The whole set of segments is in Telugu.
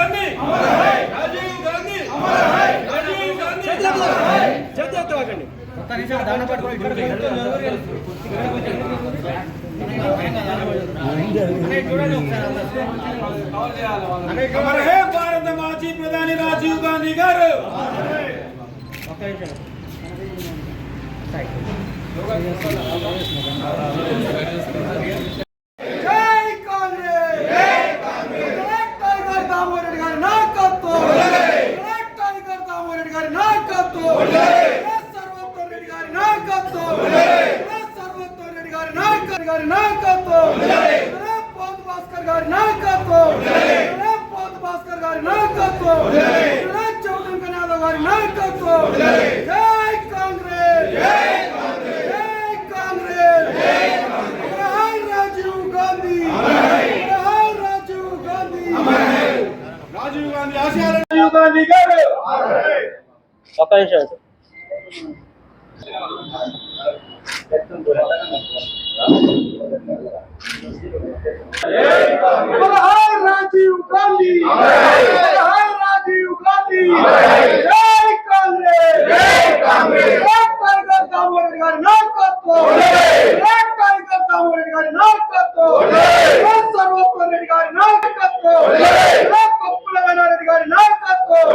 గాంధీ! రాజీవ్ గాంధీ! రాజీవ్ గాంధీ! హే! భారత మాజీ ప్రధాని రాజీవ్ గాంధీ గారు కాంగ్రెస్ జై కాంగ్రెస్ బ్లాక్ టైగర్ దామోరెడ్డి గారి నాయకత్వం బ్లాక్ దామోరెడ్డి గారి నాయకత్వం! సర్వోత్తమ్ రెడ్డి గారి నాయకత్వం! సర్వోత్తమ్ రెడ్డి గారి నాయకత్వం! గారి నాయకత్వం! పోతు భాస్కర్ గారి నాయకత్వం! పోతు భాస్కర్ గారి నాయకత్వం! చౌదరి యాదవ్ గారి నాయకత్వం జై కాంగ్రెస్ జై కాంగ్రెస్ జై కాంగ్రెస్ జై కాంగ్రెస్ రాజీవ్ గాంధీ జై రాజీవ్ గాంధీ రాజీవ్ గాంధీ ఆశయాల రాజీవ్ గాంధీ గారు జై రాజీవ్ గాంధీ జై రాజీవ్ గాంధీ జై కాంగ్రెస్ జై కాంగ్రెస్ బ్లాక్ టైగర్ దామోరెడ్డి గారి నాయకత్వం బ్లాక్ టైగర్ దామోరెడ్డి గారి నాయకత్వం ఎస్ సర్వోత్తమ్ రెడ్డి గారి నాయకత్వం బ్లాక్ కొప్పుల వేనారెడ్డి గారి నాయకత్వం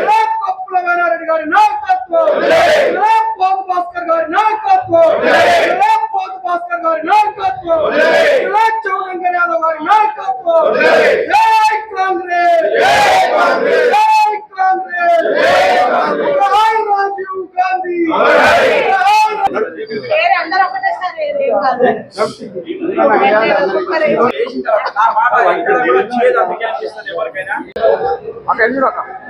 బ్లాక్ కొప్పుల వేనారెడ్డి గారి నాయకత్వం బ్లాక్ పోతు భాస్కర్ గారి నాయకత్వం బ్లాక్ పోతు భాస్కర్ గారి నాయకత్వం బ్లాక్ చౌరంగ యాదవ్ గారి నాయకత్వం! జై! కాంగ్రెస్! జై కాంగ్రెస్! జై కాంగ్రెస్! జై కాంగ్రెస్! జై రాజీవ్ గాంధీ! వేరే అందరూ ఒకటేసారి ఏం కాదు. ఒక్కొక్కరే.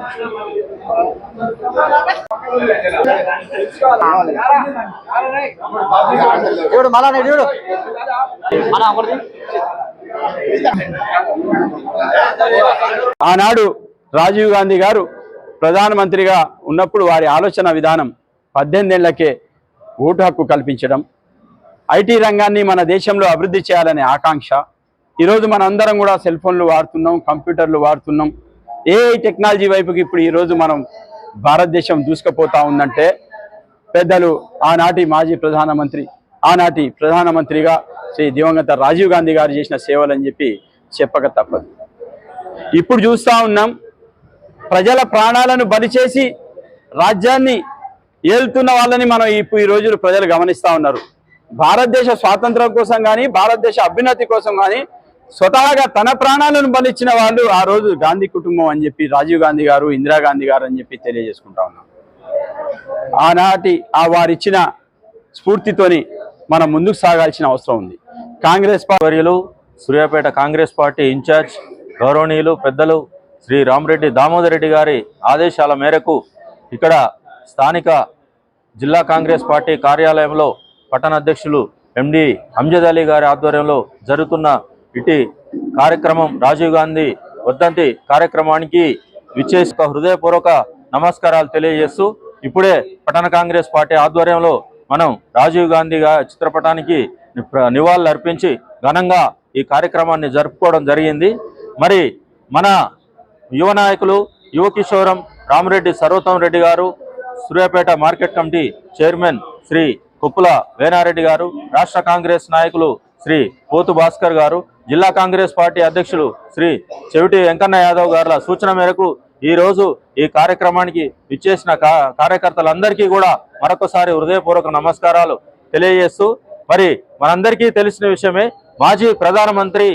చూడు మళ్ళా చూడు ఆనాడు రాజీవ్ గాంధీ గారు ప్రధానమంత్రిగా ఉన్నప్పుడు వారి ఆలోచన విధానం పద్దెనిమిదేళ్ళకే ఓటు హక్కు కల్పించడం ఐటీ రంగాన్ని మన దేశంలో అభివృద్ధి చేయాలనే ఆకాంక్ష ఈరోజు మన అందరం కూడా సెల్ ఫోన్లు వాడుతున్నాం కంప్యూటర్లు వాడుతున్నాం ఏఐ టెక్నాలజీ వైపుకి ఇప్పుడు ఈరోజు మనం భారతదేశం దూసుకుపోతా ఉందంటే పెద్దలు ఆనాటి మాజీ ప్రధానమంత్రి ఆనాటి ప్రధానమంత్రిగా శ్రీ దివంగత రాజీవ్ గాంధీ గారు చేసిన సేవలని చెప్పి చెప్పక తప్పదు. ఇప్పుడు చూస్తూ ఉన్నాం ప్రజల ప్రాణాలను బలి చేసి రాజ్యాన్ని ఏలుతున్న వాళ్ళని మనం ఇప్పుడు ఈ రోజులు ప్రజలు గమనిస్తా ఉన్నారు. భారతదేశ స్వాతంత్రం కోసం కానీ భారతదేశ అభ్యున్నతి కోసం కానీ స్వతహాగా తన ప్రాణాలను బలిచ్చిన వాళ్ళు ఆ రోజు గాంధీ కుటుంబం అని చెప్పి రాజీవ్ గాంధీ గారు ఇందిరాగాంధీ గారు అని చెప్పి తెలియజేసుకుంటా ఉన్నాం. ఆనాటి ఆ వారిచ్చిన స్ఫూర్తితోని మనం ముందుకు సాగాల్సిన అవసరం ఉంది. కాంగ్రెస్ పార్టీలు సూర్యాపేట కాంగ్రెస్ పార్టీ ఇన్ఛార్జ్ గౌరవనీయులు పెద్దలు శ్రీ రామరెడ్డి దామోదర్ రెడ్డి గారి ఆదేశాల మేరకు ఇక్కడ స్థానిక జిల్లా కాంగ్రెస్ పార్టీ కార్యాలయంలో పట్టణ అధ్యక్షులు ఎండి అంజద్ అలీ గారి ఆధ్వర్యంలో జరుగుతున్న ఇటీ కార్యక్రమం రాజీవ్ గాంధీ వర్ధంతి కార్యక్రమానికి విచ్చేసి ఒక హృదయపూర్వక నమస్కారాలు తెలియజేస్తూ ఇప్పుడే పట్టణ కాంగ్రెస్ పార్టీ ఆధ్వర్యంలో మనం రాజీవ్ గాంధీ చిత్రపటానికి నివాళులు అర్పించి ఘనంగా ఈ కార్యక్రమాన్ని జరుపుకోవడం జరిగింది. మరి మన యువ నాయకులు యువ కిషోరం Ramareddy Sarvottam Reddy garu Suryapet market committee chairman Shri Kuppula Venareddy garu రాష్ట్ర కాంగ్రెస్ నాయకులు శ్రీ పోతు భాస్కర్ గారు జిల్లా కాంగ్రెస్ పార్టీ అధ్యక్షులు శ్రీ చెవిటి వెంకన్న యాదవ్ గారుల సూచన మేరకు ఈ రోజు ఈ కార్యక్రమానికి విచ్చేసిన కా కార్యకర్తలందరికీ కూడా మరొకసారి హృదయపూర్వక నమస్కారాలు తెలియజేస్తూ మరి మనందరికీ తెలిసిన విషయమే మాజీ ప్రధానమంత్రి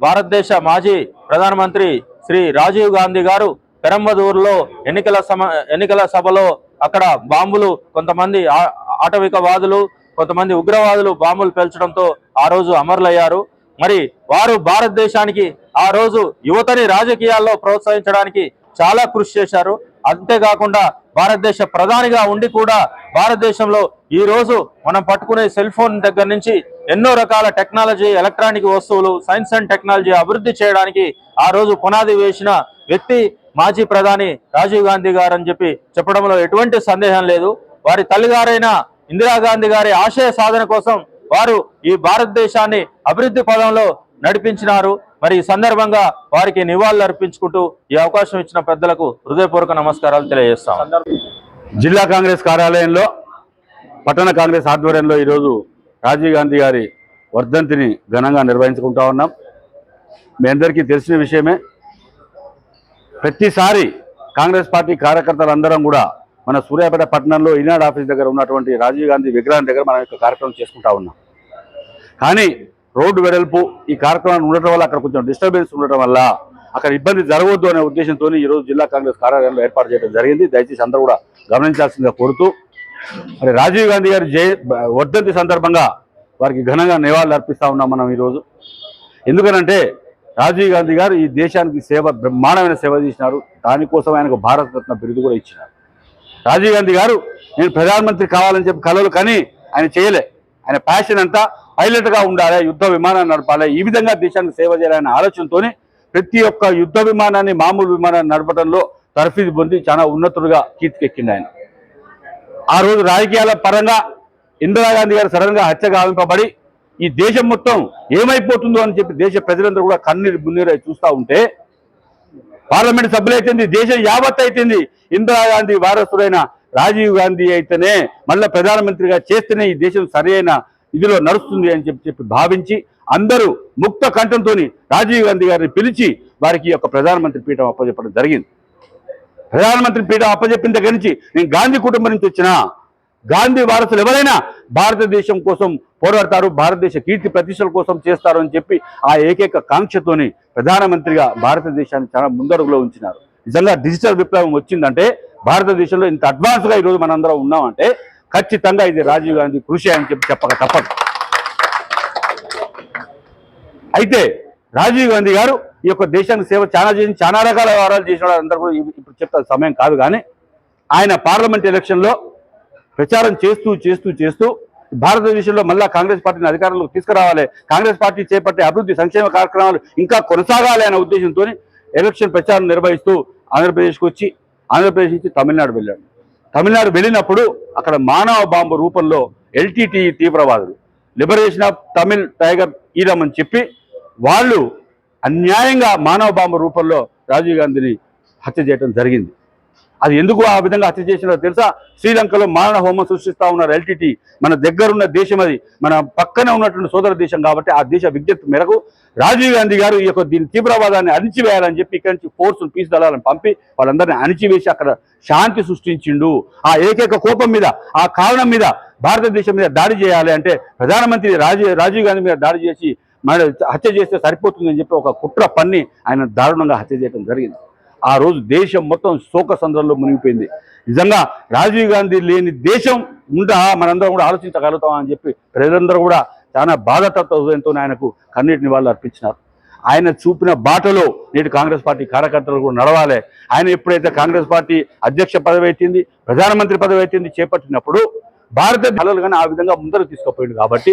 భారతదేశ మాజీ ప్రధానమంత్రి శ్రీ రాజీవ్ గాంధీ గారు పెరంబదూరులో ఎన్నికల సమ ఎన్నికల సభలో అక్కడ బాంబులు కొంతమంది ఆ- ఆటవికవాదులు కొంతమంది ఉగ్రవాదులు బాంబులు పేల్చడంతో ఆ రోజు అమరులయ్యారు. మరి వారు భారతదేశానికి ఆ రోజు యువతని రాజకీయాల్లో ప్రోత్సహించడానికి చాలా కృషి చేశారు. అంతేకాకుండా భారతదేశ ప్రధానిగా ఉండి కూడా భారతదేశంలో ఈ రోజు మనం పట్టుకునే సెల్ ఫోన్ దగ్గర నుంచి ఎన్నో రకాల టెక్నాలజీ ఎలక్ట్రానిక్ వస్తువులు సైన్స్ అండ్ టెక్నాలజీ అభివృద్ధి చేయడానికి ఆ రోజు పునాది వేసిన వ్యక్తి మాజీ ప్రధాని రాజీవ్ గాంధీ గారు అని చెప్పి చెప్పడంలో ఎటువంటి సందేహం లేదు. వారి తల్లిగారైన ఇందిరాగాంధీ గారి ఆశయ సాధన కోసం వారు ఈ భారతదేశాన్ని అభివృద్ధి పదంలో నడిపించినారు. మరి ఈ సందర్భంగా వారికి నివాళులు అర్పించుకుంటూ ఈ అవకాశం ఇచ్చిన పెద్దలకు హృదయపూర్వక నమస్కారాలు తెలియజేస్తాం. జిల్లా కాంగ్రెస్ కార్యాలయంలో పట్టణ కాంగ్రెస్ ఆధ్వర్యంలో ఈరోజు రాజీవ్ గాంధీ గారి వర్ధంతిని ఘనంగా నిర్వహించుకుంటా ఉన్నాం. మీ అందరికీ తెలిసిన విషయమే ప్రతిసారి కాంగ్రెస్ పార్టీ కార్యకర్తలందరం కూడా మన సూర్యాపేట పట్టణంలో ఈనాడు ఆఫీస్ దగ్గర ఉన్నటువంటి రాజీవ్ గాంధీ విగ్రహం దగ్గర మనం యొక్క కార్యక్రమం చేసుకుంటా ఉన్నాం. కానీ రోడ్డు వెడల్పు ఈ కార్యక్రమాన్ని ఉండటం వల్ల అక్కడ కొంచెం డిస్టర్బెన్స్ ఉండటం వల్ల అక్కడ ఇబ్బంది జరగవద్దు అనే ఉద్దేశంతో ఈరోజు జిల్లా కాంగ్రెస్ కార్యాలయంలో ఏర్పాటు చేయడం జరిగింది. దయచేసి అందరూ కూడా గమనించాల్సిందిగా కోరుతూ మరి రాజీవ్ గాంధీ గారి జయ వర్ధంతి సందర్భంగా వారికి ఘనంగా నివాళులు అర్పిస్తా ఉన్నాం మనం ఈరోజు ఎందుకనంటే రాజీవ్ గాంధీ గారు ఈ దేశానికి సేవ బ్రహ్మాండమైన సేవ చేసినారు. దానికోసం ఆయనకు భారత రత్న బిరుదు కూడా ఇచ్చినారు. రాజీవ్ గాంధీ గారు నేను ప్రధానమంత్రి కావాలని చెప్పి కలలు కానీ ఆయన చేయలే. ఆయన ప్యాషన్ అంతా పైలట్గా ఉండాలి యుద్ధ విమానాన్ని నడపాలి. ఈ విధంగా దేశానికి సేవ చేయాలనే ఆలోచనతోనే ప్రతి ఒక్క యుద్ధ విమానాన్ని మామూలు విమానాన్ని నడపడంలో తర్ఫీదు పొంది చాలా ఉన్నతుడుగా కీర్తికెక్కింది ఆయన. ఆ రోజు రాజకీయాల పరంగా ఇందిరాగాంధీ గారు సడన్గా హత్యగా హత్య గావింపబడి ఈ దేశం మొత్తం ఏమైపోతుందో అని చెప్పి దేశ ప్రజలందరూ కూడా కన్నీరు మున్నీరు చూస్తూ ఉంటే పార్లమెంట్ సభ్యులైతుంది దేశం యావత్ అయితుంది ఇందిరాగాంధీ వారసుడైన రాజీవ్ గాంధీ అయితేనే మళ్ళీ ప్రధానమంత్రిగా చేస్తేనే ఈ దేశం సరైన ఇదిలో నడుస్తుంది అని చెప్పి చెప్పి భావించి అందరూ ముక్త కంఠంతో రాజీవ్ గాంధీ గారిని పిలిచి వారికి ఈ యొక్క ప్రధానమంత్రి పీఠం అప్పచెప్పడం జరిగింది. ప్రధానమంత్రి పీఠం అప్పచెప్పిన దగ్గర నుంచి నేను గాంధీ కుటుంబం నుంచి వచ్చిన గాంధీ వారసులు ఎవరైనా భారతదేశం కోసం పోరాడతారు భారతదేశ కీర్తి ప్రతిష్టల కోసం చేస్తారు అని చెప్పి ఆ ఏకైక కాంక్షతోని ప్రధానమంత్రిగా భారతదేశాన్ని చాలా ముందడుగులో ఉంచినారు. నిజంగా డిజిటల్ విప్లవం వచ్చిందంటే భారతదేశంలో ఇంత అడ్వాన్స్గా ఈరోజు మనందరం ఉన్నామంటే ఖచ్చితంగా ఇది రాజీవ్ గాంధీ కృషి అని చెప్పి చెప్పక తప్పదు. అయితే రాజీవ్ గాంధీ గారు ఈ యొక్క దేశానికి సేవ చాలా చేసి చాలా రకాల వ్యవహారాలు చేసిన అందరూ కూడా ఇప్పుడు చెప్తా సమయం కాదు కానీ ఆయన పార్లమెంట్ ఎలక్షన్లో ప్రచారం చేస్తూ చేస్తూ చేస్తూ భారతదేశంలో మళ్ళా కాంగ్రెస్ పార్టీని అధికారంలోకి తీసుకురావాలి కాంగ్రెస్ పార్టీ చేపట్టే అభివృద్ధి సంక్షేమ కార్యక్రమాలు ఇంకా కొనసాగాలి అనే ఉద్దేశంతో ఎలక్షన్ ప్రచారం నిర్వహిస్తూ ఆంధ్రప్రదేశ్కి వచ్చి ఆంధ్రప్రదేశ్ నుంచి తమిళనాడు వెళ్ళాడు తమిళనాడు వెళ్ళినప్పుడు అక్కడ మానవ బాంబు రూపంలో ఎల్టీటీ తీవ్రవాదులు. Liberation of Tamil tiger Eelam అని చెప్పి వాళ్ళు అన్యాయంగా మానవ బాంబు రూపంలో రాజీవ్ గాంధీని హత్య చేయడం జరిగింది. అది ఎందుకు ఆ విధంగా హత్య చేసినారో తెలుసా? శ్రీలంకలో మారణ హోమం సృష్టిస్తా ఉన్నారు ఎల్టీటీ. మన దగ్గరున్న దేశం అది. మన పక్కనే ఉన్నటువంటి సోదర దేశం కాబట్టి ఆ దేశ విజ్ఞప్తి మేరకు రాజీవ్ గాంధీ గారు ఈ యొక్క దీని తీవ్రవాదాన్ని అణిచివేయాలని చెప్పి ఇక్కడి నుంచి ఫోర్స్ పీస్ దళాలను పంపి వాళ్ళందరినీ అణిచివేసి అక్కడ శాంతి సృష్టించిండు. ఆ ఏకైక కోపం మీద ఆ కారణం మీద భారతదేశం మీద దాడి చేయాలి అంటే ప్రధానమంత్రి రాజీవ్ రాజీవ్ గాంధీ మీద దాడి చేసి మన హత్య చేస్తే సరిపోతుందని చెప్పి ఒక కుట్ర పన్ని ఆయన దారుణంగా హత్య చేయడం జరిగింది. ఆ రోజు దేశం మొత్తం శోక సంద్రంలో మునిగిపోయింది. నిజంగా రాజీవ్ గాంధీ లేని దేశం ఉందా? మనందరం కూడా ఆలోచించగలుగుతాం అని చెప్పి ప్రజలందరూ కూడా చాలా బాధతత్వంతో ఆయనకు కన్నీటి నివాళులు అర్పించినారు. ఆయన చూపిన బాటలో నేటి కాంగ్రెస్ పార్టీ కార్యకర్తలు కూడా నడవాలి. ఆయన ఎప్పుడైతే కాంగ్రెస్ పార్టీ అధ్యక్ష పదవి అయితుంది ప్రధానమంత్రి పదవి అయితుంది చేపట్టినప్పుడు భారత కళలు కానీ ఆ విధంగా ముందరకు తీసుకుపోయింది కాబట్టి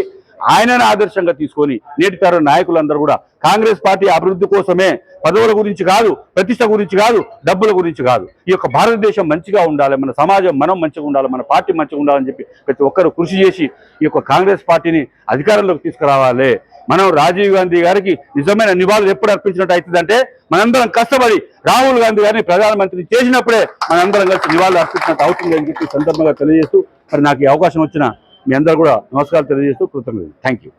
ఆయనను ఆదర్శంగా తీసుకొని నేటి తరం నాయకులందరూ కూడా కాంగ్రెస్ పార్టీ అభివృద్ధి కోసమే పదవుల గురించి కాదు ప్రతిష్ట గురించి కాదు డబ్బుల గురించి కాదు. ఈ యొక్క భారతదేశం మంచిగా ఉండాలి మన సమాజం మనం మంచిగా ఉండాలి మన పార్టీ మంచిగా ఉండాలని చెప్పి ప్రతి ఒక్కరు కృషి చేసి ఈ యొక్క కాంగ్రెస్ పార్టీని అధికారంలోకి తీసుకురావాలి. మనం రాజీవ్ గాంధీ గారికి నిజమైన నివాళులు ఎప్పుడు అర్పించినట్టు అవుతుందంటే మనందరం కష్టపడి రాహుల్ గాంధీ గారిని ప్రధానమంత్రి చేసినప్పుడే మనందరం కలిసి నివాళులు అర్పించినట్టు అవుతుంది అని చెప్పి సందర్భంగా తెలియజేస్తూ మరి నాకు ఈ అవకాశం వచ్చిన మీ అందరూ కూడా నమస్కారాలు తెలియజేస్తూ కృతజ్ఞతలు. Thank you